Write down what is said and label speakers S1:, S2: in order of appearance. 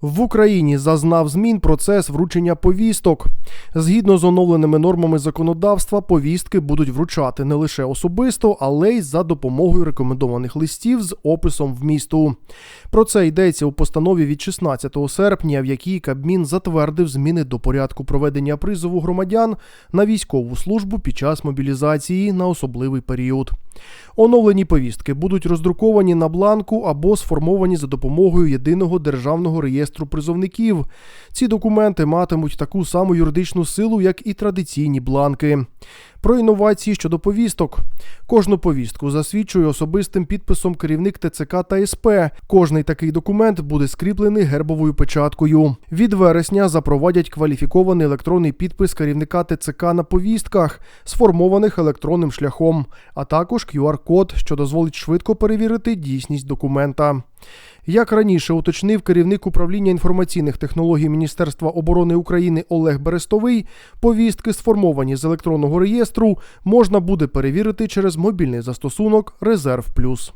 S1: В Україні зазнав змін процес вручення повісток. Згідно з оновленими нормами законодавства, повістки будуть вручати не лише особисто, але й за допомогою рекомендованих листів з описом вмісту. Про це йдеться у постанові від 16 серпня, в якій Кабмін затвердив зміни до порядку проведення призову громадян на військову службу під час мобілізації на особливий період. Оновлені повістки будуть роздруковані на бланку або сформовані за допомогою єдиного державного реєстру призовників. Ці документи матимуть таку саму юридичну силу, як і традиційні бланки. Про інновації щодо повісток. Кожну повістку засвідчує особистим підписом керівник ТЦК та СП. Кожний такий документ буде скріплений гербовою печаткою. Від вересня запровадять кваліфікований електронний підпис керівника ТЦК на повістках, сформованих електронним шляхом, а також QR-код, що дозволить швидко перевірити дійсність документа. Як раніше уточнив керівник управління інформаційних технологій Міністерства оборони України Олег Берестовий, повістки, сформовані з електронного реєстру, можна буде перевірити через мобільний застосунок Резерв Плюс.